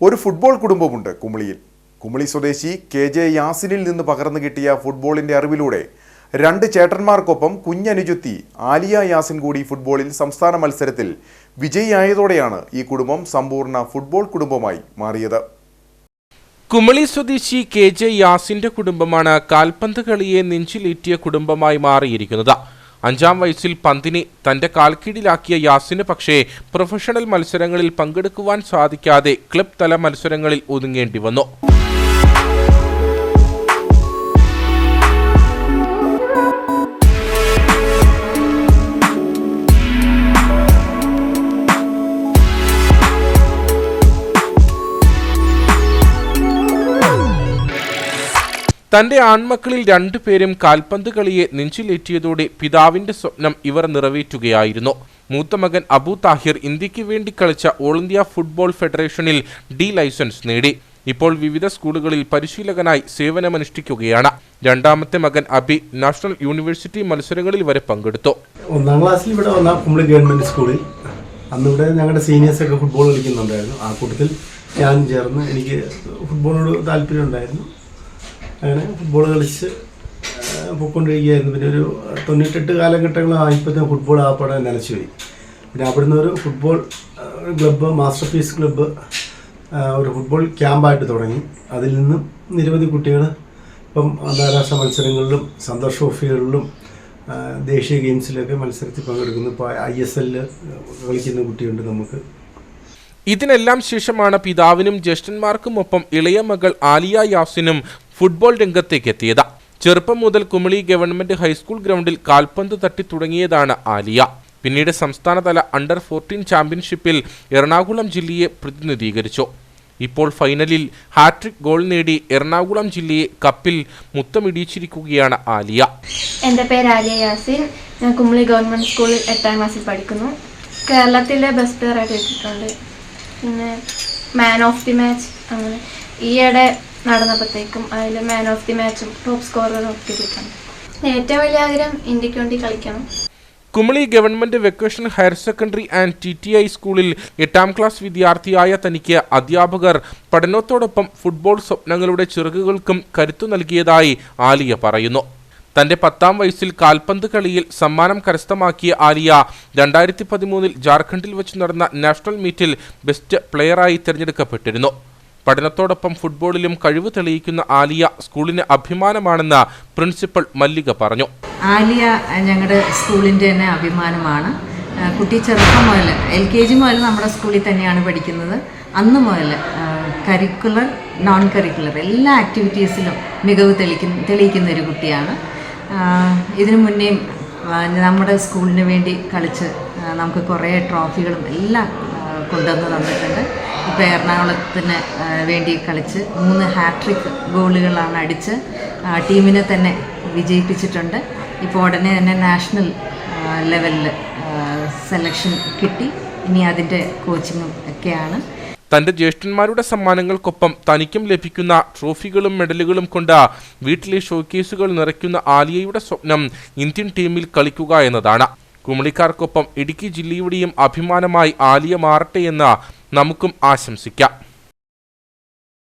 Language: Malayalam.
ഒരു ഫുട്ബോൾ കുടുംബമുണ്ട് കുമളിയിൽ. കുമളി സ്വദേശി കെ ജെ യാസിനിൽ നിന്ന് പകർന്നു കിട്ടിയ ഫുട്ബോളിന്റെ അറിവിലൂടെ രണ്ട് ചേട്ടന്മാർക്കൊപ്പം കുഞ്ഞനുജുത്തി ആലിയ യാസിൻ കൂടി ഫുട്ബോളിൽ സംസ്ഥാന മത്സരത്തിൽ വിജയിയായതോടെയാണ് ഈ കുടുംബം സമ്പൂർണ ഫുട്ബോൾ കുടുംബമായി മാറിയത്. കുമളി സ്വദേശി കെ ജെ യാസിന്റെ കുടുംബമാണ് കാൽപന്ത് കളിയെ നെഞ്ചിലേറ്റിയ കുടുംബമായി മാറിയിരിക്കുന്നത്. അഞ്ചാം വയസ്സിൽ പന്തിനെ തന്റെ കാൽക്കീഴിലാക്കിയ യാസിന് പക്ഷേ പ്രൊഫഷണൽ മത്സരങ്ങളിൽ പങ്കെടുക്കുവാൻ സാധിക്കാതെ ക്ലബ് തല മത്സരങ്ങളിൽ ഒതുങ്ങേണ്ടി വന്നു. തന്റെ ആൺമക്കളിൽ രണ്ടുപേരും കാൽപന്ത് കളിയെ നെഞ്ചിലേറ്റിയതോടെ പിതാവിന്റെ സ്വപ്നം ഇവർ നിറവേറ്റുകയായിരുന്നു. മൂത്ത മകൻ അബു താഹിർ ഇന്ത്യയ്ക്ക് വേണ്ടി കളിച്ച ഓൾ ഇന്ത്യ ഫുട്ബോൾ ഫെഡറേഷനിൽ ഡി ലൈസൻസ് നേടി. ഇപ്പോൾ വിവിധ സ്കൂളുകളിൽ പരിശീലകനായി സേവനമനുഷ്ഠിക്കുകയാണ്. രണ്ടാമത്തെ മകൻ അബി നാഷണൽ യൂണിവേഴ്സിറ്റി മത്സരങ്ങളിൽ വരെ പങ്കെടുത്തു. ഒന്നാം ക്ലാസ്സിൽ ഇവിടെ വന്ന കുമ്പളി ഗവൺമെന്റ് സ്കൂളിൽ അന്നിവിടെ ഞങ്ങളുടെ സീനിയേഴ്സ് ഒക്കെ ഫുട്ബോൾ കളിക്കുന്നുണ്ടായിരുന്നു. ആ കൂട്ടത്തിൽ ഞാൻ ചേർന്ന് എനിക്ക് ഫുട്ബോളിനോട് താല്പര്യം ഉണ്ടായിരുന്നു. അങ്ങനെ ഫുട്ബോൾ കളിച്ച് പോയിക്കൊണ്ടിരിക്കുകയായിരുന്നു. പിന്നെ ഒരു തൊണ്ണൂറ്റെട്ട് കാലഘട്ടങ്ങളായപ്പോഴത്തേക്കും ഫുട്ബോൾ ആ പടം നിലച്ചുപോയി പിന്നെ അവിടുന്ന് ഒരു football club master piece club ഒരു ഫുട്ബോൾ ക്യാമ്പായിട്ട് തുടങ്ങി. അതിൽ നിന്നും നിരവധി കുട്ടികൾ ഇപ്പം അന്താരാഷ്ട്ര മത്സരങ്ങളിലും സന്തോഷ് ട്രോഫികളിലും ദേശീയ ഗെയിംസിലൊക്കെ മത്സരത്തിൽ പങ്കെടുക്കുന്നു. ഇപ്പോൾ ഐ എസ് എല്ലിൽ കളിക്കുന്ന കുട്ടിയുണ്ട് നമുക്ക്. ഇതിനെല്ലാം ശേഷമാണ് പിതാവിനും ജ്യേഷ്ഠന്മാർക്കുമൊപ്പം ഇളയ മകൾ ആലിയ യാസിനും ഫുട്ബോൾ രംഗത്തേക്ക് എത്തിയത്. ചെറുപ്പം മുതൽ കുമളി ഗവൺമെന്റ് ഹൈസ്കൂൾ ഗ്രൗണ്ടിൽ കാൽപന്ത് തട്ടി തുടങ്ങിയതാണ് ആലിയ. പിന്നീട് സംസ്ഥാനതല അണ്ടർ ഫോർട്ടീൻ ചാമ്പ്യൻഷിപ്പിൽ എറണാകുളം ജില്ലയെ പ്രതിനിധീകരിച്ചു. ഇപ്പോൾ ഫൈനലിൽ ഹാട്രിക് ഗോൾ നേടി എറണാകുളം ജില്ലയെ കപ്പിൽ മുത്തമിടിച്ചിരിക്കുകയാണ് ആലിയ. എന്റെ പേര് ആലിയ യാസിൻ. ഞാൻ കുമളി ഗവൺമെന്റ് സ്കൂളിൽ എട്ടാം ക്ലാസ്സിൽ പഠിക്കുന്നു. കേരളത്തിലെ ബെസ്റ്റ് പ്ലെയർ ആയിട്ട് പിന്നെ മാൻ ഓഫ് ദി മാച്ച് അങ്ങനെ. ഈയിടെ നടന്നപ്പോഴത്തേക്കും അതിൽ മാൻ ഓഫ് ദി മാച്ചും ടോപ്പ് സ്കോററും ഒക്കെ കിട്ടണം ഏറ്റവും വലിയ ആഗ്രഹം ഇന്ത്യയ്ക്ക് വേണ്ടി കളിക്കണം. Kumily government vacation higher secondary and T T I സ്കൂളിൽ എട്ടാം ക്ലാസ് വിദ്യാർത്ഥിയായ തനിക്ക് അധ്യാപകർ പഠനത്തോടൊപ്പം ഫുട്ബോൾ സ്വപ്നങ്ങളുടെ ചിറകുകൾക്കും കരുത്തു നൽകിയതായി ആലിയ പറയുന്നു. തന്റെ പത്താം വയസ്സിൽ കാൽപന്ത് കളിയിൽ സമ്മാനം കരസ്ഥമാക്കിയ ആലിയ രണ്ടായിരത്തി പതിമൂന്നിൽ ജാർഖണ്ഡിൽ വെച്ച് നടന്ന നാഷണൽ മീറ്റിൽ ബെസ്റ്റ് പ്ലെയറായി തിരഞ്ഞെടുക്കപ്പെട്ടിരുന്നു. പഠനത്തോടൊപ്പം ഫുട്ബോളിലും കഴിവ് തെളിയിക്കുന്ന ആലിയ സ്കൂളിന് അഭിമാനമാണെന്ന് പ്രിൻസിപ്പൽ മല്ലിക പറഞ്ഞു. ആലിയ ഞങ്ങളുടെ സ്കൂളിന്റെ തന്നെ അഭിമാനമാണ്. കുട്ടി ചെറുപ്പം മുതൽ എൽ കെ ജി മുതൽ നമ്മുടെ സ്കൂളിൽ തന്നെയാണ് പഠിക്കുന്നത്. അന്ന് മുതൽ കരിക്കുലർ നോൺ കരിക്കുലർ എല്ലാ ആക്ടിവിറ്റീസിലും മികവ് തെളിക്കുന്ന തെളിയിക്കുന്ന ഒരു കുട്ടിയാണ്. ഇതിനു മുന്നേയും നമ്മുടെ സ്കൂളിന് വേണ്ടി കളിച്ച് നമുക്ക് കുറേ ട്രോഫികളും എല്ലാം കൊണ്ടുവന്ന് തന്നിട്ടുണ്ട്. ഇപ്പോൾ എറണാകുളത്തിന് വേണ്ടി കളിച്ച് മൂന്ന് ഹാട്രിക് ഗോളുകളാണ് അടിച്ച് ടീമിനെ തന്നെ വിജയിപ്പിച്ചിട്ടുണ്ട്. ഇപ്പോൾ ഉടനെ തന്നെ നാഷണൽ ലെവലിൽ സെലക്ഷൻ കിട്ടി. ഇനി അതിന്റെ കോച്ചിങ്ങും ഒക്കെയാണ്. തന്റെ ജ്യേഷ്ഠന്മാരുടെ സമ്മാനങ്ങൾക്കൊപ്പം തനിക്കും ലഭിക്കുന്ന ട്രോഫികളും മെഡലുകളും കൊണ്ട് വീട്ടിലെ ഷോക്കേസുകൾ നിറയ്ക്കുന്ന ആലിയയുടെ സ്വപ്നം ഇന്ത്യൻ ടീമിൽ കളിക്കുക എന്നതാണ്. കുമളിക്കാർക്കൊപ്പം ഇടുക്കി ജില്ലയുടെയും അഭിമാനമായി ആലിയ മാറട്ടെ എന്ന് നമുക്കും ആശംസിക്കാം.